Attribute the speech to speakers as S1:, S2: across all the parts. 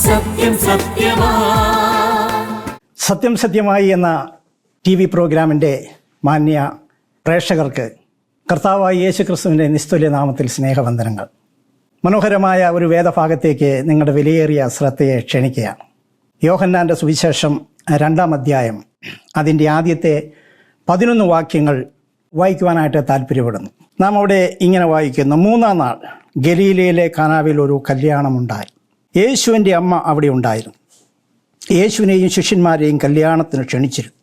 S1: സത്യം
S2: സത്യം സത്യമായി എന്ന ടി വി പ്രോഗ്രാമിൻ്റെ മാന്യ പ്രേക്ഷകർക്ക് കർത്താവായ യേശു ക്രിസ്തുവിൻ്റെ നിസ്തുല്യ നാമത്തിൽ സ്നേഹവന്ദനങ്ങൾ മനോഹരമായ ഒരു വേദഭാഗത്തേക്ക് നിങ്ങളുടെ വിലയേറിയ ശ്രദ്ധയെ ക്ഷണിക്കുകയാണ് യോഹന്നാൻ്റെ സുവിശേഷം രണ്ടാം അധ്യായം അതിൻ്റെ ആദ്യത്തെ പതിനൊന്ന് വാക്യങ്ങൾ വായിക്കുവാനായിട്ട് താല്പര്യപ്പെടുന്നു നാം അവിടെ ഇങ്ങനെ വായിക്കുന്നു മൂന്നാം നാൾ ഗലീലയിലെ കാനാവിൽ ഒരു കല്യാണമുണ്ടായി യേശുവിൻ്റെ അമ്മ അവിടെ ഉണ്ടായിരുന്നു യേശുവിനെയും ശിഷ്യന്മാരെയും കല്യാണത്തിന് ക്ഷണിച്ചിരുന്നു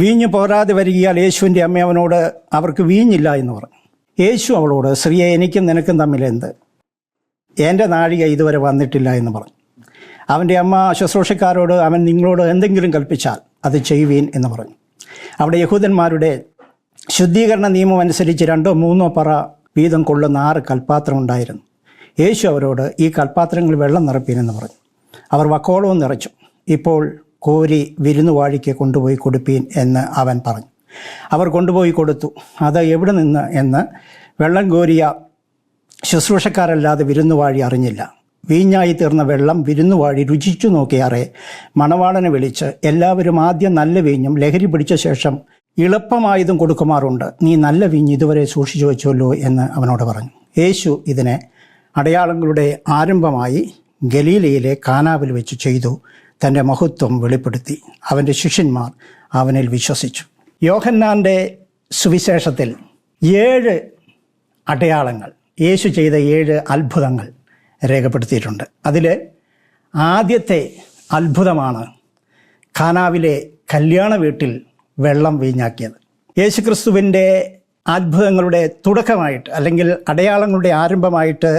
S2: വീഞ്ഞു പോരാതെ വരികയാൽ യേശുവിൻ്റെ അമ്മ അവനോട് അവർക്ക് വീഞ്ഞില്ല എന്ന് പറഞ്ഞു യേശു അവളോട് സ്ത്രീയെ എനിക്കും നിനക്കും തമ്മിൽ എന്ത് എൻ്റെ നാഴിക ഇതുവരെ വന്നിട്ടില്ല എന്ന് പറഞ്ഞു അവൻ്റെ അമ്മ ശുശ്രൂഷക്കാരോട് അവൻ നിങ്ങളോട് എന്തെങ്കിലും കൽപ്പിച്ചാൽ അത് ചെയ്യുവീൻ എന്ന് പറഞ്ഞു അവിടെ യഹൂദന്മാരുടെ ശുദ്ധീകരണ നിയമം അനുസരിച്ച് രണ്ടോ മൂന്നോ പറ വീതം കൊള്ളുന്ന ആറ് കൽപ്പാത്രം ഉണ്ടായിരുന്നു യേശു അവരോട് ഈ കൽപ്പാത്രങ്ങൾ വെള്ളം നിറപ്പീനെന്ന് പറഞ്ഞു അവർ വക്കോളവും നിറച്ചു ഇപ്പോൾ കോരി വിരുന്നുവാഴിക്ക് കൊണ്ടുപോയി കൊടുപ്പീൻ എന്ന് അവൻ പറഞ്ഞു അവർ കൊണ്ടുപോയി കൊടുത്തു അത് എവിടെ നിന്ന് എന്ന് വെള്ളം കോരിയ ശുശ്രൂഷക്കാരല്ലാതെ വിരുന്നുവാഴി അറിഞ്ഞില്ല വീഞ്ഞായി തീർന്ന വെള്ളം വിരുന്നുവാഴി രുചിച്ചു നോക്കിയാറെ മണവാളനെ വിളിച്ച് എല്ലാവരും ആദ്യം നല്ല വീഞ്ഞും ലഹരി പിടിച്ച ശേഷം ഇളപ്പമായതും കൊടുക്കുമാറുണ്ട് നീ നല്ല വീഞ്ഞ് ഇതുവരെ സൂക്ഷിച്ചു വെച്ചല്ലോ എന്ന് അവനോട് പറഞ്ഞു യേശു ഇതിനെ അടയാളങ്ങളുടെ ആരംഭമായി ഗലീലയിലെ കാനാവിൽ വെച്ച് ചെയ്തു തൻ്റെ മഹത്വം വെളിപ്പെടുത്തി അവൻ്റെ ശിഷ്യന്മാർ അവനിൽ വിശ്വസിച്ചു യോഹന്നാൻ്റെ സുവിശേഷത്തിൽ ഏഴ് അടയാളങ്ങൾ യേശു ചെയ്ത ഏഴ് അത്ഭുതങ്ങൾ രേഖപ്പെടുത്തിയിട്ടുണ്ട് അതിൽ ആദ്യത്തെ അത്ഭുതമാണ് ഖാനാവിലെ കല്യാണ വീട്ടിൽ വെള്ളം വീഞ്ഞാക്കിയത് യേശുക്രിസ്തുവിൻ്റെ അത്ഭുതങ്ങളുടെ തുടക്കമായിട്ട് അല്ലെങ്കിൽ അടയാളങ്ങളുടെ ആരംഭമായിട്ട്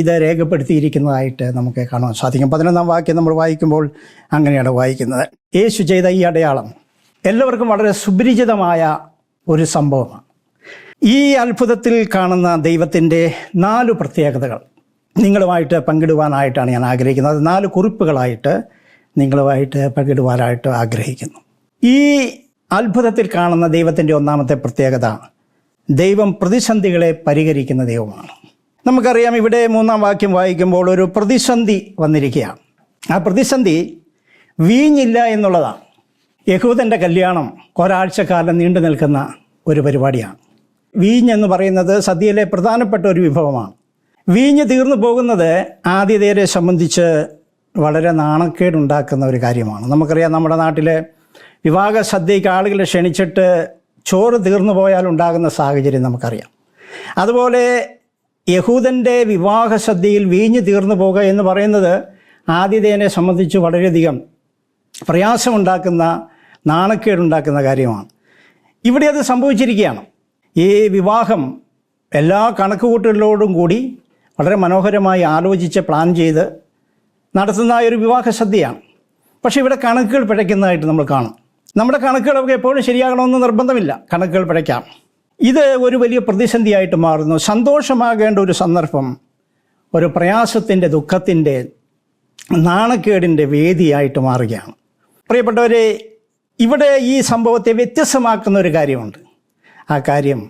S2: ഇത് രേഖപ്പെടുത്തിയിരിക്കുന്നതായിട്ട് നമുക്ക് കാണാൻ സാധിക്കും പതിനൊന്നാം വാക്യം നമ്മൾ വായിക്കുമ്പോൾ അങ്ങനെയാണ് വായിക്കുന്നത് യേശു ചെയ്ത ഈ അടയാളം എല്ലാവർക്കും വളരെ സുപരിചിതമായ ഒരു സംഭവമാണ് ഈ അത്ഭുതത്തിൽ കാണുന്ന ദൈവത്തിൻ്റെ നാല് പ്രത്യേകതകൾ നിങ്ങളുമായിട്ട് പങ്കിടുവാനായിട്ടാണ് ഞാൻ ആഗ്രഹിക്കുന്നത് അത് നാല് കുറിപ്പുകളായിട്ട് നിങ്ങളുമായിട്ട് പങ്കിടുവാനായിട്ട് ആഗ്രഹിക്കുന്നു ഈ അത്ഭുതത്തിൽ കാണുന്ന ദൈവത്തിൻ്റെ ഒന്നാമത്തെ പ്രത്യേകത ദൈവം പ്രതിസന്ധികളെ പരിഹരിക്കുന്ന ദൈവമാണ് നമുക്കറിയാം ഇവിടെ മൂന്നാം വാക്യം വായിക്കുമ്പോൾ ഒരു പ്രതിസന്ധി വന്നിരിക്കുകയാണ് ആ പ്രതിസന്ധി വീഞ്ഞില്ല എന്നുള്ളതാണ് യഹൂദൻ്റെ കല്യാണം ഒരാഴ്ചക്കാലം നീണ്ടു നിൽക്കുന്ന ഒരു പരിപാടിയാണ് വീഞ്ഞ് എന്ന് പറയുന്നത് സദ്യയിലെ പ്രധാനപ്പെട്ട ഒരു വിഭവമാണ് വീഞ്ഞ് തീർന്നു പോകുന്നത് ആതിഥേയരെ സംബന്ധിച്ച് വളരെ നാണക്കേടുണ്ടാക്കുന്ന ഒരു കാര്യമാണ് നമുക്കറിയാം നമ്മുടെ നാട്ടിലെ വിവാഹ സദ്യയ്ക്ക് ആളുകൾ ക്ഷണിച്ചിട്ട് ചോറ് തീർന്നു പോയാൽ ഉണ്ടാകുന്ന സാഹചര്യം നമുക്കറിയാം അതുപോലെ യഹൂദൻ്റെ ശ്രദ്ധയിൽ വീഞ്ഞു തീർന്നു പോകുക എന്ന് പറയുന്നത് ആദിതേനെ സംബന്ധിച്ച് വളരെയധികം പ്രയാസമുണ്ടാക്കുന്ന നാണക്കേടുണ്ടാക്കുന്ന കാര്യമാണ് ഇവിടെ അത് സംഭവിച്ചിരിക്കുകയാണ് ഈ വിവാഹം എല്ലാ കണക്കുകൂട്ടലുകളോടും കൂടി വളരെ മനോഹരമായി ആലോചിച്ച് പ്ലാൻ ചെയ്ത് നടത്തുന്ന ഒരു വിവാഹ സദ്യയാണ് പക്ഷേ ഇവിടെ കണക്കുകൾ പിഴയ്ക്കുന്നതായിട്ട് നമ്മൾ കാണും നമ്മുടെ കണക്കുകളൊക്കെ എപ്പോഴും ശരിയാകണമെന്ന് നിർബന്ധമില്ല കണക്കുകൾ പിഴയ്ക്കാം ഇത് ഒരു വലിയ പ്രതിസന്ധിയായിട്ട് മാറുന്നു സന്തോഷമാകേണ്ട ഒരു സന്ദർഭം ഒരു പ്രയാസത്തിൻ്റെ ദുഃഖത്തിൻ്റെ നാണക്കേടിൻ്റെ വേദിയായിട്ട് മാറുകയാണ് പ്രിയപ്പെട്ടവരെ ഇവിടെ ഈ സംഭവത്തെ വ്യത്യസ്തമാക്കുന്ന ഒരു കാര്യമുണ്ട് ആ കാര്യം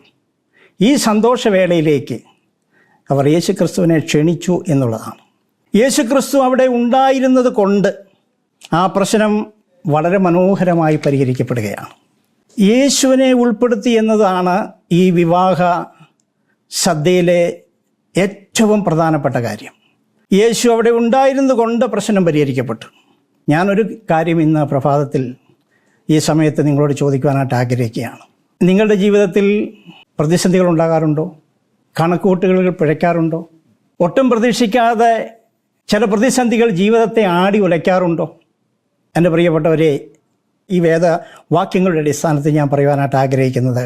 S2: ഈ സന്തോഷവേളയിലേക്ക് അവർ യേശുക്രിസ്തുവിനെ ക്ഷണിച്ചു എന്നുള്ളതാണ് യേശുക്രിസ്തു അവിടെ ഉണ്ടായിരുന്നത് കൊണ്ട് ആ പ്രശ്നം വളരെ മനോഹരമായി പരിഹരിക്കപ്പെടുകയാണ് യേശുവിനെ ഉൾപ്പെടുത്തി എന്നതാണ് ഈ വിവാഹ ശ്രദ്ധയിലെ ഏറ്റവും പ്രധാനപ്പെട്ട കാര്യം യേശു അവിടെ ഉണ്ടായിരുന്നു കൊണ്ട് പ്രശ്നം പരിഹരിക്കപ്പെട്ടു ഞാനൊരു കാര്യം ഇന്ന് പ്രഭാതത്തിൽ ഈ സമയത്ത് നിങ്ങളോട് ചോദിക്കുവാനായിട്ട് ആഗ്രഹിക്കുകയാണ് നിങ്ങളുടെ ജീവിതത്തിൽ പ്രതിസന്ധികൾ ഉണ്ടാകാറുണ്ടോ കണക്കുകൂട്ടുകൾ പിഴയ്ക്കാറുണ്ടോ ഒട്ടും പ്രതീക്ഷിക്കാതെ ചില പ്രതിസന്ധികൾ ജീവിതത്തെ ആടി ഉലയ്ക്കാറുണ്ടോ എൻ്റെ പ്രിയപ്പെട്ടവരെ ഈ വേദവാക്യങ്ങളുടെ അടിസ്ഥാനത്തിൽ ഞാൻ പറയുവാനായിട്ട് ആഗ്രഹിക്കുന്നത്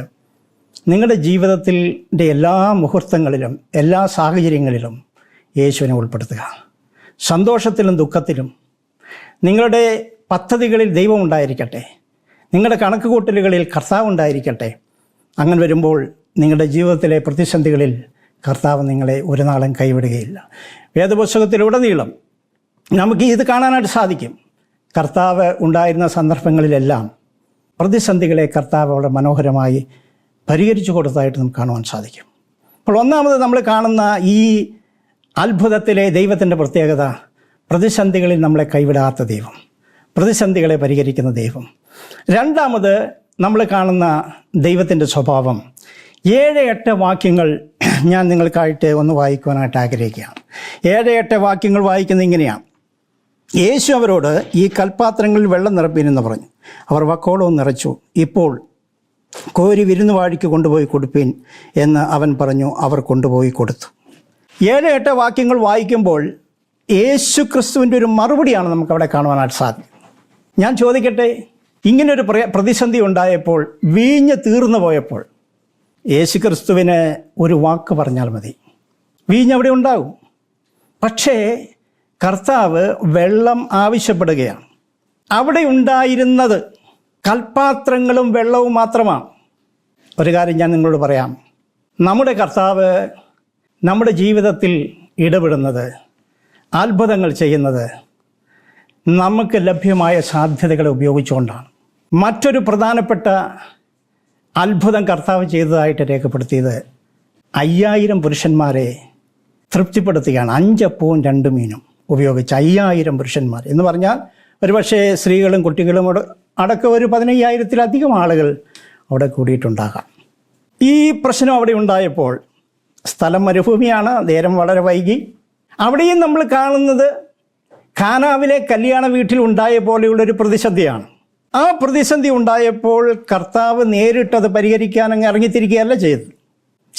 S2: നിങ്ങളുടെ ജീവിതത്തിൻ്റെ എല്ലാ മുഹൂർത്തങ്ങളിലും എല്ലാ സാഹചര്യങ്ങളിലും യേശുവിനെ ഉൾപ്പെടുത്തുക സന്തോഷത്തിലും ദുഃഖത്തിലും നിങ്ങളുടെ പദ്ധതികളിൽ ദൈവം ഉണ്ടായിരിക്കട്ടെ നിങ്ങളുടെ കൂട്ടലുകളിൽ കർത്താവ് ഉണ്ടായിരിക്കട്ടെ അങ്ങനെ വരുമ്പോൾ നിങ്ങളുടെ ജീവിതത്തിലെ പ്രതിസന്ധികളിൽ കർത്താവ് നിങ്ങളെ ഒരു നാളും കൈവിടുകയില്ല വേദപുസ്തകത്തിലുടനീളം നമുക്ക് ഇത് കാണാനായിട്ട് സാധിക്കും കർത്താവ് ഉണ്ടായിരുന്ന സന്ദർഭങ്ങളിലെല്ലാം പ്രതിസന്ധികളെ കർത്താവ് വളരെ മനോഹരമായി പരിഹരിച്ചു കൊടുത്തതായിട്ട് നമുക്ക് കാണുവാൻ സാധിക്കും അപ്പോൾ ഒന്നാമത് നമ്മൾ കാണുന്ന ഈ അത്ഭുതത്തിലെ ദൈവത്തിൻ്റെ പ്രത്യേകത പ്രതിസന്ധികളിൽ നമ്മളെ കൈവിടാത്ത ദൈവം പ്രതിസന്ധികളെ പരിഹരിക്കുന്ന ദൈവം രണ്ടാമത് നമ്മൾ കാണുന്ന ദൈവത്തിൻ്റെ സ്വഭാവം ഏഴ് എട്ട് വാക്യങ്ങൾ ഞാൻ നിങ്ങൾക്കായിട്ട് ഒന്ന് വായിക്കുവാനായിട്ട് ആഗ്രഹിക്കുകയാണ് ഏഴ് എട്ട് വാക്യങ്ങൾ വായിക്കുന്നത് ഇങ്ങനെയാണ് യേശു അവരോട് ഈ കൽപ്പാത്രങ്ങളിൽ വെള്ളം നിറപ്പീനെന്ന് പറഞ്ഞു അവർ വക്കോളവും നിറച്ചു ഇപ്പോൾ കോരി വാഴിക്ക് കൊണ്ടുപോയി കൊടുപ്പീൻ എന്ന് അവൻ പറഞ്ഞു അവർ കൊണ്ടുപോയി കൊടുത്തു ഏഴ് എട്ട് വാക്യങ്ങൾ വായിക്കുമ്പോൾ യേശു ക്രിസ്തുവിൻ്റെ ഒരു മറുപടിയാണ് നമുക്കവിടെ കാണുവാനായിട്ട് സാധിക്കും ഞാൻ ചോദിക്കട്ടെ ഇങ്ങനൊരു പ്രതിസന്ധി ഉണ്ടായപ്പോൾ വീഞ്ഞ് തീർന്നു പോയപ്പോൾ യേശു ക്രിസ്തുവിന് ഒരു വാക്ക് പറഞ്ഞാൽ മതി വീഞ്ഞ് അവിടെ ഉണ്ടാകും പക്ഷേ കർത്താവ് വെള്ളം ആവശ്യപ്പെടുകയാണ് അവിടെ ഉണ്ടായിരുന്നത് കൽപ്പാത്രങ്ങളും വെള്ളവും മാത്രമാണ് ഒരു കാര്യം ഞാൻ നിങ്ങളോട് പറയാം നമ്മുടെ കർത്താവ് നമ്മുടെ ജീവിതത്തിൽ ഇടപെടുന്നത് അത്ഭുതങ്ങൾ ചെയ്യുന്നത് നമുക്ക് ലഭ്യമായ സാധ്യതകളെ ഉപയോഗിച്ചുകൊണ്ടാണ് മറ്റൊരു പ്രധാനപ്പെട്ട അത്ഭുതം കർത്താവ് ചെയ്തതായിട്ട് രേഖപ്പെടുത്തിയത് അയ്യായിരം പുരുഷന്മാരെ തൃപ്തിപ്പെടുത്തുകയാണ് അഞ്ചപ്പവും രണ്ട് മീനും ഉപയോഗിച്ച് അയ്യായിരം പുരുഷന്മാർ എന്ന് പറഞ്ഞാൽ ഒരുപക്ഷെ സ്ത്രീകളും കുട്ടികളും അടക്കം ഒരു പതിനയ്യായിരത്തിലധികം ആളുകൾ അവിടെ കൂടിയിട്ടുണ്ടാകാം ഈ പ്രശ്നം അവിടെ ഉണ്ടായപ്പോൾ സ്ഥലം മരുഭൂമിയാണ് നേരം വളരെ വൈകി അവിടെയും നമ്മൾ കാണുന്നത് ഖാനാവിലെ കല്യാണ വീട്ടിൽ ഉണ്ടായ പോലെയുള്ളൊരു പ്രതിസന്ധിയാണ് ആ പ്രതിസന്ധി ഉണ്ടായപ്പോൾ കർത്താവ് നേരിട്ടത് പരിഹരിക്കാൻ അങ്ങ് ഇറങ്ങിത്തിരിക്കുകയല്ല ചെയ്തത്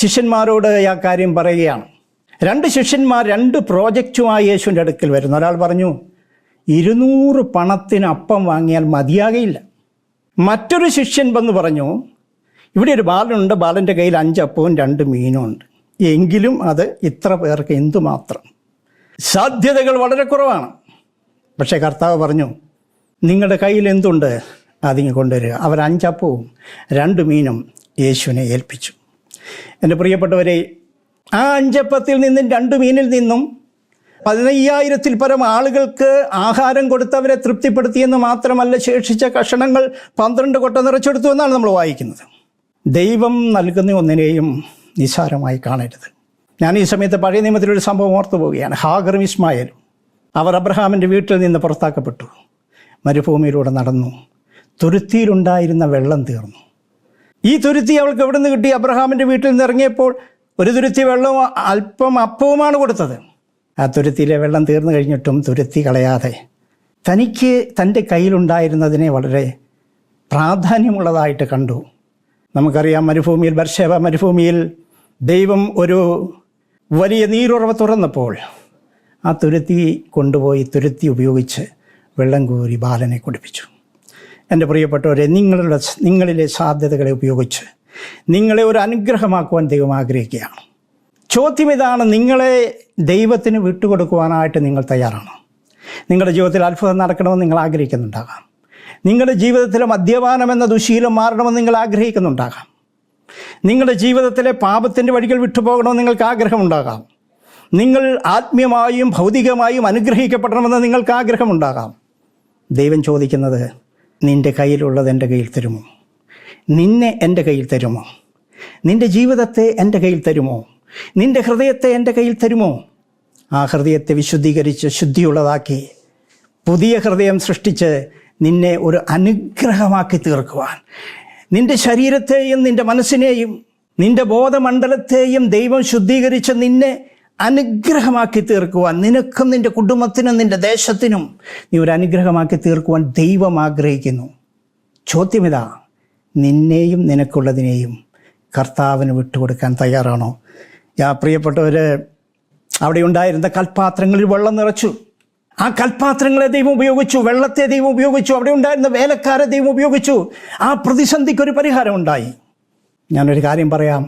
S2: ശിഷ്യന്മാരോട് ആ കാര്യം പറയുകയാണ് രണ്ട് ശിഷ്യന്മാർ രണ്ട് പ്രോജക്റ്റുമായി യേശുവിൻ്റെ അടുക്കൽ വരുന്നു ഒരാൾ പറഞ്ഞു ഇരുന്നൂറ് പണത്തിന് അപ്പം വാങ്ങിയാൽ മതിയാകയില്ല മറ്റൊരു ശിഷ്യൻ വന്ന് പറഞ്ഞു ഇവിടെ ഒരു ബാലനുണ്ട് ബാലൻ്റെ കയ്യിൽ അഞ്ചപ്പവും രണ്ട് മീനും ഉണ്ട് എങ്കിലും അത് ഇത്ര പേർക്ക് എന്തുമാത്രം സാധ്യതകൾ വളരെ കുറവാണ് പക്ഷേ കർത്താവ് പറഞ്ഞു നിങ്ങളുടെ കയ്യിൽ എന്തുണ്ട് അതിങ്ങ് കൊണ്ടുവരിക അവർ അഞ്ചപ്പവും രണ്ട് മീനും യേശുവിനെ ഏൽപ്പിച്ചു എൻ്റെ പ്രിയപ്പെട്ടവരെ ആ അഞ്ചപ്പത്തിൽ നിന്നും രണ്ട് മീനിൽ നിന്നും പതിനയ്യായിരത്തിൽ പരം ആളുകൾക്ക് ആഹാരം കൊടുത്തവരെ തൃപ്തിപ്പെടുത്തിയെന്ന് മാത്രമല്ല ശേഷിച്ച കഷണങ്ങൾ പന്ത്രണ്ട് കൊട്ട നിറച്ചെടുത്തു എന്നാണ് നമ്മൾ വായിക്കുന്നത് ദൈവം നൽകുന്ന ഒന്നിനെയും നിസ്സാരമായി കാണരുത് ഞാൻ ഈ സമയത്ത് പഴയ നിയമത്തിലൊരു സംഭവം ഓർത്തു പോവുകയാണ് ഹാഗറും ഇസ്മായലും അവർ അബ്രഹാമിൻ്റെ വീട്ടിൽ നിന്ന് പുറത്താക്കപ്പെട്ടു മരുഭൂമിയിലൂടെ നടന്നു തുരുത്തിയിലുണ്ടായിരുന്ന വെള്ളം തീർന്നു ഈ തുരുത്തി അവൾക്ക് എവിടെ നിന്ന് കിട്ടി അബ്രഹാമിൻ്റെ വീട്ടിൽ നിന്ന് ഇറങ്ങിയപ്പോൾ ഒരു തുരുത്തി വെള്ളവും അല്പം അപ്പവുമാണ് കൊടുത്തത് ആ തുരുത്തിയിലെ വെള്ളം തീർന്നു കഴിഞ്ഞിട്ടും തുരുത്തി കളയാതെ തനിക്ക് തൻ്റെ കയ്യിലുണ്ടായിരുന്നതിനെ വളരെ പ്രാധാന്യമുള്ളതായിട്ട് കണ്ടു നമുക്കറിയാം മരുഭൂമിയിൽ ബർഷേവ മരുഭൂമിയിൽ ദൈവം ഒരു വലിയ നീരുറവ തുറന്നപ്പോൾ ആ തുരുത്തി കൊണ്ടുപോയി തുരുത്തി ഉപയോഗിച്ച് വെള്ളം കോരി ബാലനെ കുടിപ്പിച്ചു എൻ്റെ പ്രിയപ്പെട്ടവരെ നിങ്ങളുടെ നിങ്ങളിലെ സാധ്യതകളെ ഉപയോഗിച്ച് നിങ്ങളെ ഒരു അനുഗ്രഹമാക്കുവാൻ ദൈവം ആഗ്രഹിക്കുകയാണ് ചോദ്യം ഇതാണ് നിങ്ങളെ ദൈവത്തിന് വിട്ടുകൊടുക്കുവാനായിട്ട് നിങ്ങൾ തയ്യാറാണോ നിങ്ങളുടെ ജീവിതത്തിൽ അത്ഭുതം നടക്കണമെന്ന് നിങ്ങൾ ആഗ്രഹിക്കുന്നുണ്ടാകാം നിങ്ങളുടെ ജീവിതത്തിലെ മദ്യപാനം എന്ന ദുശീലം മാറണമെന്ന് നിങ്ങൾ ആഗ്രഹിക്കുന്നുണ്ടാകാം നിങ്ങളുടെ ജീവിതത്തിലെ പാപത്തിൻ്റെ വഴികൾ വിട്ടുപോകണമെന്ന് നിങ്ങൾക്ക് ആഗ്രഹമുണ്ടാകാം നിങ്ങൾ ആത്മീയമായും ഭൗതികമായും അനുഗ്രഹിക്കപ്പെടണമെന്ന് നിങ്ങൾക്ക് ആഗ്രഹമുണ്ടാകാം ദൈവം ചോദിക്കുന്നത് നിൻ്റെ കയ്യിലുള്ളത് എൻ്റെ കയ്യിൽ തരുമോ നിന്നെ എൻ്റെ കയ്യിൽ തരുമോ നിന്റെ ജീവിതത്തെ എൻ്റെ കയ്യിൽ തരുമോ നിന്റെ ഹൃദയത്തെ എൻ്റെ കയ്യിൽ തരുമോ ആ ഹൃദയത്തെ വിശുദ്ധീകരിച്ച് ശുദ്ധിയുള്ളതാക്കി പുതിയ ഹൃദയം സൃഷ്ടിച്ച് നിന്നെ ഒരു അനുഗ്രഹമാക്കി തീർക്കുവാൻ നിന്റെ ശരീരത്തെയും നിന്റെ മനസ്സിനെയും നിന്റെ ബോധമണ്ഡലത്തെയും ദൈവം ശുദ്ധീകരിച്ച് നിന്നെ അനുഗ്രഹമാക്കി തീർക്കുവാൻ നിനക്കും നിൻ്റെ കുടുംബത്തിനും നിൻ്റെ ദേശത്തിനും നീ ഒരു അനുഗ്രഹമാക്കി തീർക്കുവാൻ ദൈവം ആഗ്രഹിക്കുന്നു ചോദ്യമിതാ നിന്നെയും നിനക്കുള്ളതിനെയും കർത്താവിന് വിട്ടുകൊടുക്കാൻ തയ്യാറാണോ യാ പ്രിയപ്പെട്ടവർ അവിടെ ഉണ്ടായിരുന്ന കൽപ്പാത്രങ്ങളിൽ വെള്ളം നിറച്ചു ആ കൽപ്പാത്രങ്ങളെ ദൈവം ഉപയോഗിച്ചു വെള്ളത്തെ ദൈവം ഉപയോഗിച്ചു അവിടെ ഉണ്ടായിരുന്ന വേലക്കാരെ ദൈവം ഉപയോഗിച്ചു ആ പ്രതിസന്ധിക്കൊരു പരിഹാരം ഉണ്ടായി ഞാനൊരു കാര്യം പറയാം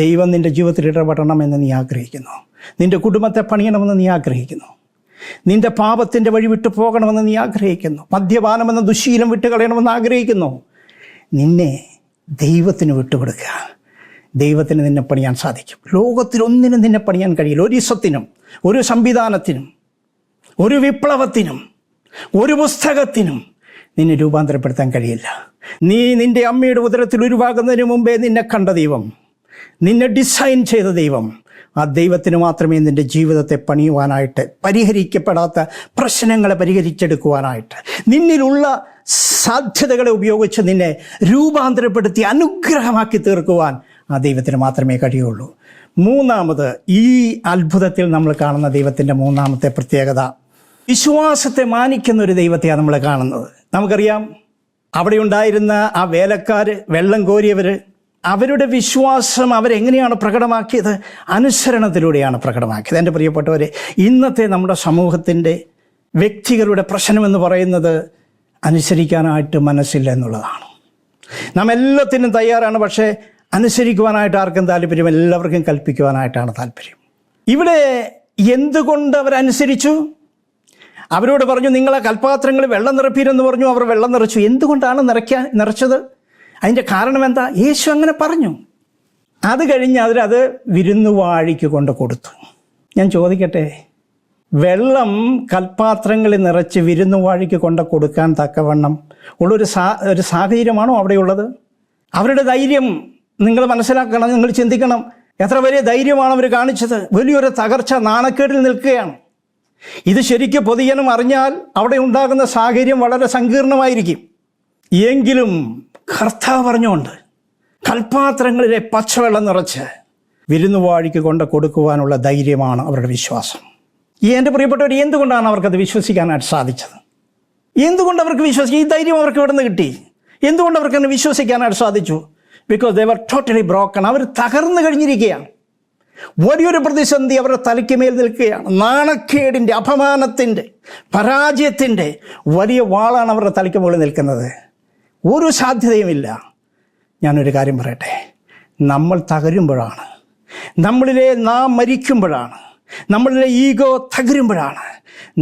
S2: ദൈവം നിൻ്റെ ജീവിതത്തിൽ ഇടപെടണമെന്ന് നീ ആഗ്രഹിക്കുന്നു നിൻ്റെ കുടുംബത്തെ പണിയണമെന്ന് നീ ആഗ്രഹിക്കുന്നു നിൻ്റെ പാപത്തിൻ്റെ വഴി വിട്ടു പോകണമെന്ന് നീ ആഗ്രഹിക്കുന്നു മദ്യപാനമെന്ന ദുശീലം വിട്ട് കളയണമെന്ന് ആഗ്രഹിക്കുന്നു നിന്നെ ദൈവത്തിന് വിട്ടുകൊടുക്കുക ദൈവത്തിന് നിന്നെ പണിയാൻ സാധിക്കും ലോകത്തിലൊന്നിനും നിന്നെ പണിയാൻ കഴിയില്ല ഒരു ഇസത്തിനും ഒരു സംവിധാനത്തിനും ഒരു വിപ്ലവത്തിനും ഒരു പുസ്തകത്തിനും നിന്നെ രൂപാന്തരപ്പെടുത്താൻ കഴിയില്ല നീ നിൻ്റെ അമ്മയുടെ ഉദരത്തിൽ ഉരുവാകുന്നതിന് മുമ്പേ നിന്നെ കണ്ട ദൈവം നിന്നെ ഡിസൈൻ ചെയ്ത ദൈവം ആ ദൈവത്തിന് മാത്രമേ നിൻ്റെ ജീവിതത്തെ പണിയുവാനായിട്ട് പരിഹരിക്കപ്പെടാത്ത പ്രശ്നങ്ങളെ പരിഹരിച്ചെടുക്കുവാനായിട്ട് നിന്നിലുള്ള സാധ്യതകളെ ഉപയോഗിച്ച് നിന്നെ രൂപാന്തരപ്പെടുത്തി അനുഗ്രഹമാക്കി തീർക്കുവാൻ ആ ദൈവത്തിന് മാത്രമേ കഴിയുള്ളൂ മൂന്നാമത് ഈ അത്ഭുതത്തിൽ നമ്മൾ കാണുന്ന ദൈവത്തിൻ്റെ മൂന്നാമത്തെ പ്രത്യേകത വിശ്വാസത്തെ മാനിക്കുന്ന ഒരു ദൈവത്തെയാണ് നമ്മൾ കാണുന്നത് നമുക്കറിയാം അവിടെ ഉണ്ടായിരുന്ന ആ വേലക്കാർ വെള്ളം കോരിയവർ അവരുടെ വിശ്വാസം അവരെങ്ങനെയാണ് പ്രകടമാക്കിയത് അനുസരണത്തിലൂടെയാണ് പ്രകടമാക്കിയത് എൻ്റെ പ്രിയപ്പെട്ടവരെ ഇന്നത്തെ നമ്മുടെ സമൂഹത്തിൻ്റെ വ്യക്തികളുടെ പ്രശ്നമെന്ന് പറയുന്നത് അനുസരിക്കാനായിട്ട് മനസ്സില്ല എന്നുള്ളതാണ് നാം എല്ലാത്തിനും തയ്യാറാണ് പക്ഷേ അനുസരിക്കുവാനായിട്ട് ആർക്കും താല്പര്യം എല്ലാവർക്കും കൽപ്പിക്കുവാനായിട്ടാണ് താല്പര്യം ഇവിടെ എന്തുകൊണ്ട് അവരനുസരിച്ചു അവരോട് പറഞ്ഞു നിങ്ങളെ കൽപ്പാത്രങ്ങളിൽ വെള്ളം നിറപ്പീരെന്ന് പറഞ്ഞു അവർ വെള്ളം നിറച്ചു എന്തുകൊണ്ടാണ് നിറയ്ക്കാൻ നിറച്ചത് അതിൻ്റെ കാരണം എന്താ യേശു അങ്ങനെ പറഞ്ഞു അത് കഴിഞ്ഞ് അവരത് വിരുന്നുവാഴിക്ക് കൊണ്ട് കൊടുത്തു ഞാൻ ചോദിക്കട്ടെ വെള്ളം കൽപ്പാത്രങ്ങളിൽ നിറച്ച് വിരുന്നുവാഴിക്ക് കൊണ്ട് കൊടുക്കാൻ തക്കവണ്ണം ഉള്ളൊരു സാ ഒരു സാഹചര്യമാണോ അവിടെയുള്ളത് അവരുടെ ധൈര്യം നിങ്ങൾ മനസ്സിലാക്കണം നിങ്ങൾ ചിന്തിക്കണം എത്ര വലിയ ധൈര്യമാണ് അവർ കാണിച്ചത് വലിയൊരു തകർച്ച നാണക്കേടിൽ നിൽക്കുകയാണ് ഇത് ശരിക്കും പൊതിയനും അറിഞ്ഞാൽ അവിടെ ഉണ്ടാകുന്ന സാഹചര്യം വളരെ സങ്കീർണമായിരിക്കും എങ്കിലും കർത്താവ് പറഞ്ഞുകൊണ്ട് കൽപാത്രങ്ങളിലെ പച്ചവെള്ളം നിറച്ച് വിരുന്നുവാഴിക്ക് കൊണ്ട് കൊടുക്കുവാനുള്ള ധൈര്യമാണ് അവരുടെ വിശ്വാസം ഈ എൻ്റെ പ്രിയപ്പെട്ടവർ എന്തുകൊണ്ടാണ് അവർക്കത് വിശ്വസിക്കാനായിട്ട് സാധിച്ചത് എന്തുകൊണ്ട് അവർക്ക് വിശ്വസിക്കും ഈ ധൈര്യം അവർക്ക് ഇവിടെ നിന്ന് കിട്ടി എന്തുകൊണ്ട് അവർക്ക് അങ്ങനെ വിശ്വസിക്കാനായിട്ട് സാധിച്ചു ബിക്കോസ് വർ ടോട്ടലി ബ്രോക്കൺ അവർ തകർന്നു കഴിഞ്ഞിരിക്കുകയാണ് വലിയൊരു പ്രതിസന്ധി അവരുടെ തലയ്ക്ക് മേൽ നിൽക്കുകയാണ് നാണക്കേടിൻ്റെ അപമാനത്തിൻ്റെ പരാജയത്തിൻ്റെ വലിയ വാളാണ് അവരുടെ തലയ്ക്ക് മുകളിൽ നിൽക്കുന്നത് ഒരു സാധ്യതയുമില്ല ഞാനൊരു കാര്യം പറയട്ടെ നമ്മൾ തകരുമ്പോഴാണ് നമ്മളിലെ നാം മരിക്കുമ്പോഴാണ് നമ്മളിലെ ഈഗോ തകരുമ്പോഴാണ്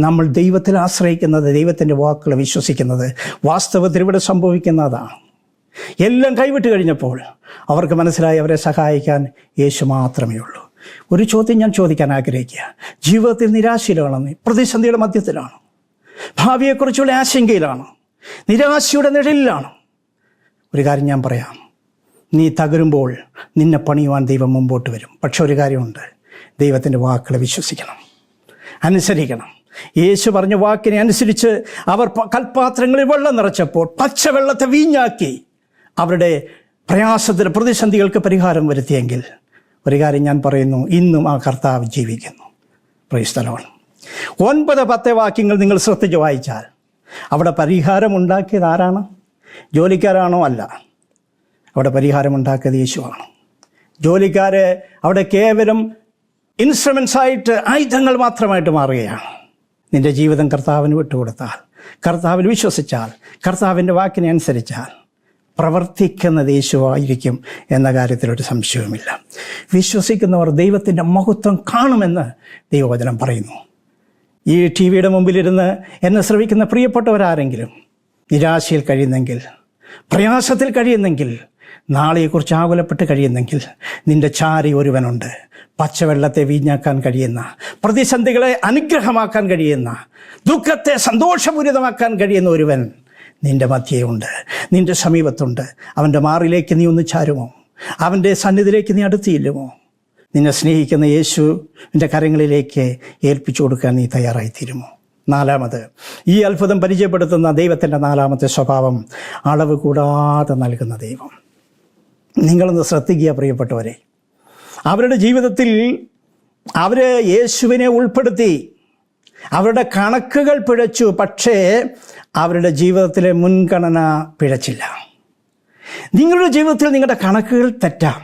S2: നമ്മൾ ദൈവത്തിൽ ആശ്രയിക്കുന്നത് ദൈവത്തിൻ്റെ വാക്കുകൾ വിശ്വസിക്കുന്നത് വാസ്തവത്തിൽ ഇവിടെ സംഭവിക്കുന്നതാണ് എല്ലാം കൈവിട്ട് കഴിഞ്ഞപ്പോൾ അവർക്ക് മനസ്സിലായി അവരെ സഹായിക്കാൻ യേശു മാത്രമേ ഉള്ളൂ ഒരു ചോദ്യം ഞാൻ ചോദിക്കാൻ ആഗ്രഹിക്കുക ജീവിതത്തിൽ നിരാശയിലാണെന്ന് പ്രതിസന്ധിയുടെ മധ്യത്തിലാണ് ഭാവിയെക്കുറിച്ചുള്ള ആശങ്കയിലാണോ നിരാശയുടെ നിഴലിലാണ് ഒരു കാര്യം ഞാൻ പറയാം നീ തകരുമ്പോൾ നിന്നെ പണിയുവാൻ ദൈവം മുമ്പോട്ട് വരും പക്ഷെ ഒരു കാര്യമുണ്ട് ദൈവത്തിൻ്റെ വാക്കുകളെ വിശ്വസിക്കണം അനുസരിക്കണം യേശു പറഞ്ഞ വാക്കിനെ അനുസരിച്ച് അവർ കൽപാത്രങ്ങളിൽ വെള്ളം നിറച്ചപ്പോൾ പച്ചവെള്ളത്തെ വീഞ്ഞാക്കി അവരുടെ പ്രയാസത്തിന് പ്രതിസന്ധികൾക്ക് പരിഹാരം വരുത്തിയെങ്കിൽ ഒരു കാര്യം ഞാൻ പറയുന്നു ഇന്നും ആ കർത്താവ് ജീവിക്കുന്നു പ്രൈസ്തലമാണ് ഒൻപത് പത്ത് വാക്യങ്ങൾ നിങ്ങൾ ശ്രദ്ധിച്ച് വായിച്ചാൽ അവിടെ ഉണ്ടാക്കിയത് ആരാണ് ജോലിക്കാരാണോ അല്ല അവിടെ ഉണ്ടാക്കിയത് യേശുവാണ് ജോലിക്കാർ അവിടെ കേവലം ആയിട്ട് ആയുധങ്ങൾ മാത്രമായിട്ട് മാറുകയാണ് നിൻ്റെ ജീവിതം കർത്താവിന് വിട്ടുകൊടുത്താൽ കർത്താവിൽ വിശ്വസിച്ചാൽ കർത്താവിൻ്റെ വാക്കിനെ അനുസരിച്ചാൽ പ്രവർത്തിക്കുന്ന യേശുവായിരിക്കും എന്ന കാര്യത്തിലൊരു സംശയവുമില്ല വിശ്വസിക്കുന്നവർ ദൈവത്തിൻ്റെ മഹത്വം കാണുമെന്ന് ദൈവവചനം പറയുന്നു ഈ ടി വിയുടെ മുമ്പിലിരുന്ന് എന്നെ ശ്രവിക്കുന്ന പ്രിയപ്പെട്ടവരാരെങ്കിലും നിരാശയിൽ കഴിയുന്നെങ്കിൽ പ്രയാസത്തിൽ കഴിയുന്നെങ്കിൽ നാളെയെക്കുറിച്ച് ആകുലപ്പെട്ട് കഴിയുന്നെങ്കിൽ നിന്റെ ചാരി ഒരുവനുണ്ട് പച്ചവെള്ളത്തെ വീഞ്ഞാക്കാൻ കഴിയുന്ന പ്രതിസന്ധികളെ അനുഗ്രഹമാക്കാൻ കഴിയുന്ന ദുഃഖത്തെ സന്തോഷപൂരിതമാക്കാൻ കഴിയുന്ന ഒരുവൻ നിന്റെ മധ്യയുണ്ട് നിന്റെ സമീപത്തുണ്ട് അവൻ്റെ മാറിലേക്ക് നീ ഒന്ന് ചാരുമോ അവൻ്റെ സന്നിധിയിലേക്ക് നീ അടുത്തില്ലുമോ നിന്നെ സ്നേഹിക്കുന്ന യേശുവിൻ്റെ കരങ്ങളിലേക്ക് ഏൽപ്പിച്ചു കൊടുക്കാൻ നീ തയ്യാറായിത്തീരുമോ നാലാമത് ഈ അത്ഭുതം പരിചയപ്പെടുത്തുന്ന ദൈവത്തിൻ്റെ നാലാമത്തെ സ്വഭാവം അളവ് കൂടാതെ നൽകുന്ന ദൈവം നിങ്ങളൊന്ന് ശ്രദ്ധിക്കുക പ്രിയപ്പെട്ടവരെ അവരുടെ ജീവിതത്തിൽ അവർ യേശുവിനെ ഉൾപ്പെടുത്തി അവരുടെ കണക്കുകൾ പിഴച്ചു പക്ഷേ അവരുടെ ജീവിതത്തിലെ മുൻഗണന പിഴച്ചില്ല നിങ്ങളുടെ ജീവിതത്തിൽ നിങ്ങളുടെ കണക്കുകൾ തെറ്റാം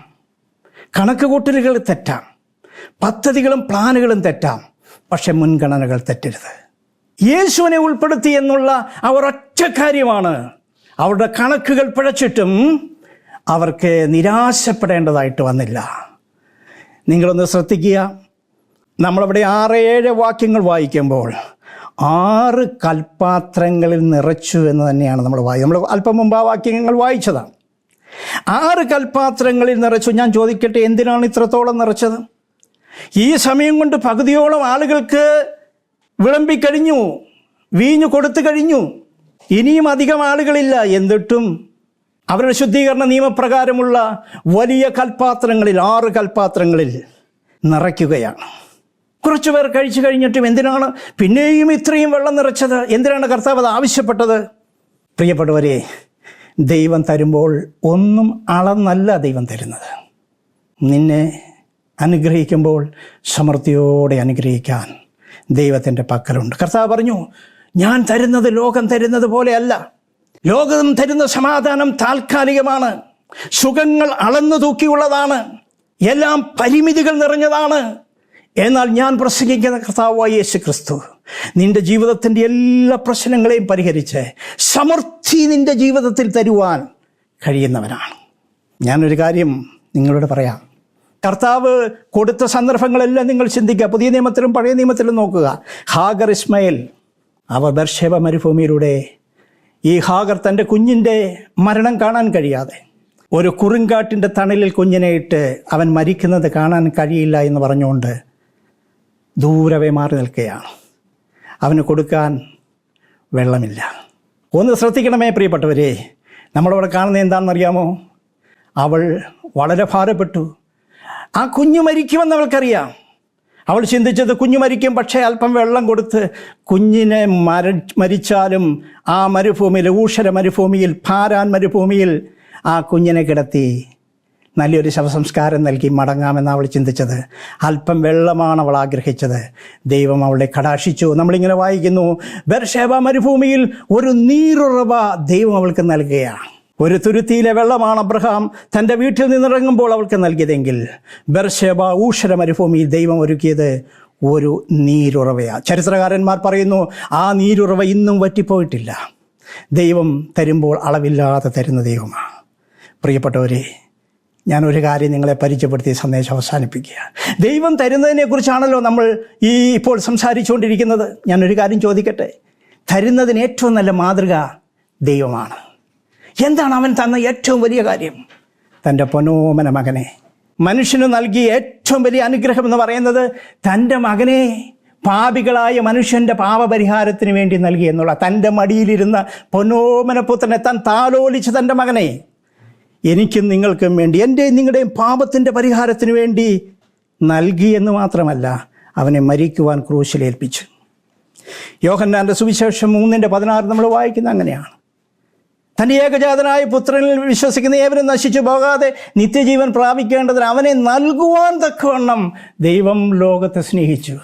S2: കണക്കുകൂട്ടലുകൾ തെറ്റാം പദ്ധതികളും പ്ലാനുകളും തെറ്റാം പക്ഷെ മുൻഗണനകൾ തെറ്റരുത് യേശുവിനെ ഉൾപ്പെടുത്തി എന്നുള്ള അവർ ഒറ്റ കാര്യമാണ് അവരുടെ കണക്കുകൾ പിഴച്ചിട്ടും അവർക്ക് നിരാശപ്പെടേണ്ടതായിട്ട് വന്നില്ല നിങ്ങളൊന്ന് ശ്രദ്ധിക്കുക നമ്മളവിടെ ആറ് ഏഴ് വാക്യങ്ങൾ വായിക്കുമ്പോൾ ആറ് കൽപാത്രങ്ങളിൽ നിറച്ചു എന്ന് തന്നെയാണ് നമ്മൾ വായി നമ്മൾ അല്പം മുമ്പ് ആ വാക്യങ്ങൾ വായിച്ചതാണ് ആറ് കൽപാത്രങ്ങളിൽ നിറച്ചു ഞാൻ ചോദിക്കട്ടെ എന്തിനാണ് ഇത്രത്തോളം നിറച്ചത് ഈ സമയം കൊണ്ട് പകുതിയോളം ആളുകൾക്ക് വിളമ്പിക്കഴിഞ്ഞു വീഞ്ഞു കൊടുത്തു കഴിഞ്ഞു ഇനിയും അധികം ആളുകളില്ല എന്നിട്ടും അവരുടെ ശുദ്ധീകരണ നിയമപ്രകാരമുള്ള വലിയ കൽപാത്രങ്ങളിൽ ആറ് കൽപാത്രങ്ങളിൽ നിറയ്ക്കുകയാണ് കുറച്ചു പേർ കഴിച്ചു കഴിഞ്ഞിട്ടും എന്തിനാണ് പിന്നെയും ഇത്രയും വെള്ളം നിറച്ചത് എന്തിനാണ് കർത്താവ് അത് ആവശ്യപ്പെട്ടത് പ്രിയപ്പെട്ടവരെ ദൈവം തരുമ്പോൾ ഒന്നും അളന്നല്ല ദൈവം തരുന്നത് നിന്നെ അനുഗ്രഹിക്കുമ്പോൾ സമൃദ്ധിയോടെ അനുഗ്രഹിക്കാൻ ദൈവത്തിൻ്റെ പക്കലുണ്ട് കർത്താവ് പറഞ്ഞു ഞാൻ തരുന്നത് ലോകം തരുന്നത് പോലെയല്ല ലോകം തരുന്ന സമാധാനം താൽക്കാലികമാണ് സുഖങ്ങൾ അളന്നു തൂക്കിയുള്ളതാണ് എല്ലാം പരിമിതികൾ നിറഞ്ഞതാണ് എന്നാൽ ഞാൻ പ്രസംഗിക്കുന്ന കർത്താവായി യേശു ക്രിസ്തു നിന്റെ ജീവിതത്തിൻ്റെ എല്ലാ പ്രശ്നങ്ങളെയും പരിഹരിച്ച് സമൃദ്ധി നിന്റെ ജീവിതത്തിൽ തരുവാൻ കഴിയുന്നവനാണ് ഞാനൊരു കാര്യം നിങ്ങളോട് പറയാം കർത്താവ് കൊടുത്ത സന്ദർഭങ്ങളെല്ലാം നിങ്ങൾ ചിന്തിക്കുക പുതിയ നിയമത്തിലും പഴയ നിയമത്തിലും നോക്കുക ഹാഗർ ഇസ്മയിൽ അവർ ബർഷേപ മരുഭൂമിയിലൂടെ ഈ ഹാഗർ തൻ്റെ കുഞ്ഞിൻ്റെ മരണം കാണാൻ കഴിയാതെ ഒരു കുറുങ്കാട്ടിൻ്റെ തണലിൽ കുഞ്ഞിനെ ഇട്ട് അവൻ മരിക്കുന്നത് കാണാൻ കഴിയില്ല എന്ന് പറഞ്ഞുകൊണ്ട് ദൂരവേ മാറി നിൽക്കുകയാണ് അവന് കൊടുക്കാൻ വെള്ളമില്ല ഒന്ന് ശ്രദ്ധിക്കണമേ പ്രിയപ്പെട്ടവരെ നമ്മളവിടെ കാണുന്നത് എന്താണെന്നറിയാമോ അവൾ വളരെ ഭാരപ്പെട്ടു ആ കുഞ്ഞു മരിക്കുമെന്ന് അവൾക്കറിയാം അവൾ ചിന്തിച്ചത് കുഞ്ഞു മരിക്കും പക്ഷേ അല്പം വെള്ളം കൊടുത്ത് കുഞ്ഞിനെ മര മരിച്ചാലും ആ മരുഭൂമിയിൽ ഊഷര മരുഭൂമിയിൽ ഭാരാൻ മരുഭൂമിയിൽ ആ കുഞ്ഞിനെ കിടത്തി നല്ലൊരു ശവസംസ്കാരം നൽകി മടങ്ങാമെന്ന് അവൾ ചിന്തിച്ചത് അല്പം വെള്ളമാണ് അവൾ ആഗ്രഹിച്ചത് ദൈവം അവളെ കടാക്ഷിച്ചു നമ്മളിങ്ങനെ വായിക്കുന്നു ബർഷേബ മരുഭൂമിയിൽ ഒരു നീരുറവ ദൈവം അവൾക്ക് നൽകുകയാണ് ഒരു തുരുത്തിയിലെ വെള്ളമാണ് അബ്രഹാം തൻ്റെ വീട്ടിൽ നിന്നിറങ്ങുമ്പോൾ അവൾക്ക് നൽകിയതെങ്കിൽ ബർഷേബ ഊഷര മരുഭൂമിയിൽ ദൈവം ഒരുക്കിയത് ഒരു നീരുറവയാണ് ചരിത്രകാരന്മാർ പറയുന്നു ആ നീരുറവ ഇന്നും വറ്റിപ്പോയിട്ടില്ല ദൈവം തരുമ്പോൾ അളവില്ലാതെ തരുന്ന ദൈവമാണ് പ്രിയപ്പെട്ടവരെ ഞാൻ ഒരു കാര്യം നിങ്ങളെ പരിചയപ്പെടുത്തി സന്ദേശം അവസാനിപ്പിക്കുകയാണ് ദൈവം തരുന്നതിനെക്കുറിച്ചാണല്ലോ നമ്മൾ ഈ ഇപ്പോൾ സംസാരിച്ചുകൊണ്ടിരിക്കുന്നത് ഞാനൊരു കാര്യം ചോദിക്കട്ടെ തരുന്നതിന് ഏറ്റവും നല്ല മാതൃക ദൈവമാണ് എന്താണ് അവൻ തന്ന ഏറ്റവും വലിയ കാര്യം തൻ്റെ പൊന്നോമന മകനെ മനുഷ്യന് നൽകിയ ഏറ്റവും വലിയ അനുഗ്രഹം എന്ന് പറയുന്നത് തൻ്റെ മകനെ പാപികളായ മനുഷ്യൻ്റെ പാപപരിഹാരത്തിന് വേണ്ടി നൽകി എന്നുള്ള തൻ്റെ മടിയിലിരുന്ന പൊന്നോമന പുത്രനെ താൻ താലോലിച്ച് തൻ്റെ മകനെ എനിക്കും നിങ്ങൾക്കും വേണ്ടി എൻ്റെയും നിങ്ങളുടെയും പാപത്തിൻ്റെ പരിഹാരത്തിന് വേണ്ടി നൽകി എന്ന് മാത്രമല്ല അവനെ മരിക്കുവാൻ ക്രൂശിലേൽപ്പിച്ചു യോഹന്നാൻ്റെ സുവിശേഷം മൂന്നിൻ്റെ പതിനാറ് നമ്മൾ വായിക്കുന്ന അങ്ങനെയാണ് തൻ്റെ ഏകജാതനായ പുത്രനിൽ വിശ്വസിക്കുന്ന ഏവരും നശിച്ചു പോകാതെ നിത്യജീവൻ പ്രാപിക്കേണ്ടതിന് അവനെ നൽകുവാൻ തക്കവണ്ണം ദൈവം ലോകത്തെ സ്നേഹിച്ചു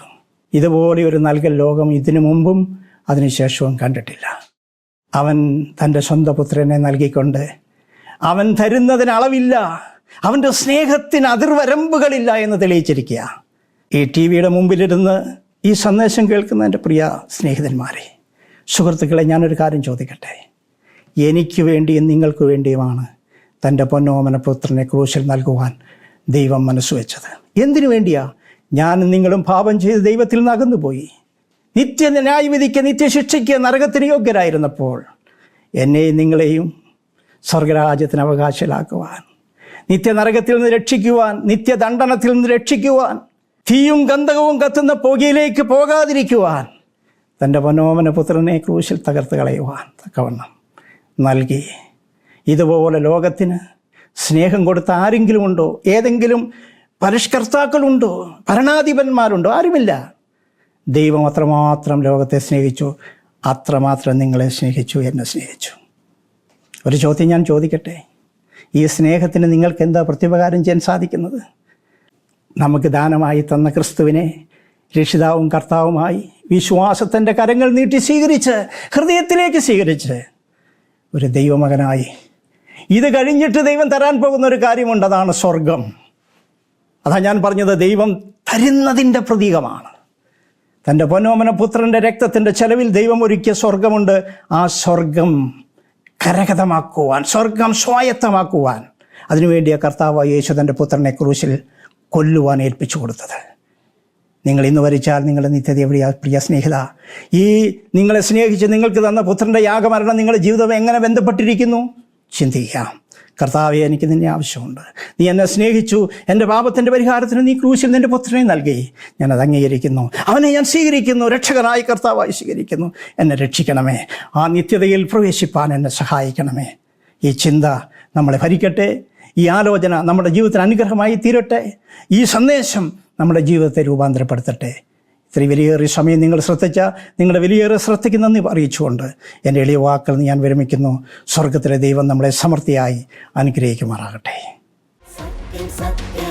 S2: ഇതുപോലെ ഒരു നൽകൽ ലോകം ഇതിനു മുമ്പും അതിനുശേഷവും കണ്ടിട്ടില്ല അവൻ തൻ്റെ സ്വന്തം പുത്രനെ നൽകിക്കൊണ്ട് അവൻ തരുന്നതിന് അളവില്ല അവൻ്റെ സ്നേഹത്തിന് അതിർവരമ്പുകളില്ല എന്ന് തെളിയിച്ചിരിക്കുക ഈ ടി വിയുടെ മുമ്പിലിരുന്ന് ഈ സന്ദേശം കേൾക്കുന്ന എൻ്റെ പ്രിയ സ്നേഹിതന്മാരെ സുഹൃത്തുക്കളെ ഞാനൊരു കാര്യം ചോദിക്കട്ടെ എനിക്ക് വേണ്ടിയും നിങ്ങൾക്ക് വേണ്ടിയുമാണ് തൻ്റെ പൊന്നോമന പുത്രനെ ക്രൂശിൽ നൽകുവാൻ ദൈവം മനസ്സ് വെച്ചത് എന്തിനു വേണ്ടിയാ ഞാനും നിങ്ങളും പാപം ചെയ്ത് ദൈവത്തിൽ നിന്ന് അകന്നുപോയി നിത്യ ന്യായവിധിക്ക് നിത്യശിക്ഷയ്ക്ക് നരകത്തിന് യോഗ്യരായിരുന്നപ്പോൾ എന്നെയും നിങ്ങളെയും സ്വർഗരാജ്യത്തിന് അവകാശലാക്കുവാൻ നിത്യനരകത്തിൽ നിന്ന് രക്ഷിക്കുവാൻ നിത്യദണ്ഡനത്തിൽ നിന്ന് രക്ഷിക്കുവാൻ തീയും ഗന്ധകവും കത്തുന്ന പുകയിലേക്ക് പോകാതിരിക്കുവാൻ തൻ്റെ മനോമന പുത്രനെ ക്രൂശിൽ തകർത്ത് കളയുവാൻ തക്കവണ്ണം നൽകി ഇതുപോലെ ലോകത്തിന് സ്നേഹം കൊടുത്ത ആരെങ്കിലും ഉണ്ടോ ഏതെങ്കിലും പരിഷ്കർത്താക്കളുണ്ടോ ഭരണാധിപന്മാരുണ്ടോ ആരുമില്ല ദൈവം അത്രമാത്രം ലോകത്തെ സ്നേഹിച്ചു അത്രമാത്രം നിങ്ങളെ സ്നേഹിച്ചു എന്നെ സ്നേഹിച്ചു ഒരു ചോദ്യം ഞാൻ ചോദിക്കട്ടെ ഈ സ്നേഹത്തിന് നിങ്ങൾക്ക് എന്താ പ്രത്യുപകാരം ചെയ്യാൻ സാധിക്കുന്നത് നമുക്ക് ദാനമായി തന്ന ക്രിസ്തുവിനെ രക്ഷിതാവും കർത്താവുമായി വിശ്വാസത്തിൻ്റെ കരങ്ങൾ നീട്ടി സ്വീകരിച്ച് ഹൃദയത്തിലേക്ക് സ്വീകരിച്ച് ഒരു ദൈവമകനായി ഇത് കഴിഞ്ഞിട്ട് ദൈവം തരാൻ പോകുന്ന ഒരു കാര്യമുണ്ട് അതാണ് സ്വർഗം അതാ ഞാൻ പറഞ്ഞത് ദൈവം തരുന്നതിൻ്റെ പ്രതീകമാണ് തൻ്റെ പൊന്നോമന പുത്രൻ്റെ രക്തത്തിൻ്റെ ചെലവിൽ ദൈവം ഒരുക്കിയ സ്വർഗമുണ്ട് ആ സ്വർഗം കരകതമാക്കുവാൻ സ്വർഗം സ്വായത്തമാക്കുവാൻ അതിനുവേണ്ടിയ കർത്താവ് യേശു തൻ്റെ പുത്രനെ ക്രൂശിൽ കൊല്ലുവാൻ ഏൽപ്പിച്ചു കൊടുത്തത് നിങ്ങൾ ഇന്ന് വരിച്ചാൽ നിങ്ങളുടെ നിത്യത എവിടെയാ പ്രിയ സ്നേഹിത ഈ നിങ്ങളെ സ്നേഹിച്ച് നിങ്ങൾക്ക് തന്ന പുത്രൻ്റെ യാഗമരണം നിങ്ങളുടെ ജീവിതം എങ്ങനെ ബന്ധപ്പെട്ടിരിക്കുന്നു ചിന്തിക്കാം കർത്താവെ എനിക്ക് നിന്നെ ആവശ്യമുണ്ട് നീ എന്നെ സ്നേഹിച്ചു എൻ്റെ പാപത്തിൻ്റെ പരിഹാരത്തിന് നീ ക്രൂശിൽ നിൻ്റെ പുത്രനെ നൽകി ഞാനത് അംഗീകരിക്കുന്നു അവനെ ഞാൻ സ്വീകരിക്കുന്നു രക്ഷകനായി കർത്താവായി സ്വീകരിക്കുന്നു എന്നെ രക്ഷിക്കണമേ ആ നിത്യതയിൽ പ്രവേശിപ്പാൻ എന്നെ സഹായിക്കണമേ ഈ ചിന്ത നമ്മളെ ഭരിക്കട്ടെ ഈ ആലോചന നമ്മുടെ ജീവിതത്തിന് അനുഗ്രഹമായി തീരട്ടെ ഈ സന്ദേശം നമ്മുടെ ജീവിതത്തെ രൂപാന്തരപ്പെടുത്തട്ടെ ഇത്തിരി വിലയേറിയ സമയം നിങ്ങൾ ശ്രദ്ധിച്ച നിങ്ങളുടെ വിലയേറിയ ശ്രദ്ധയ്ക്ക് നന്ദി അറിയിച്ചുകൊണ്ട് എൻ്റെ എളിയ വാക്കൾ ഞാൻ വിരമിക്കുന്നു സ്വർഗത്തിലെ ദൈവം നമ്മളെ സമൃദ്ധിയായി അനുഗ്രഹിക്കുമാറാകട്ടെ സത്യം സത്യം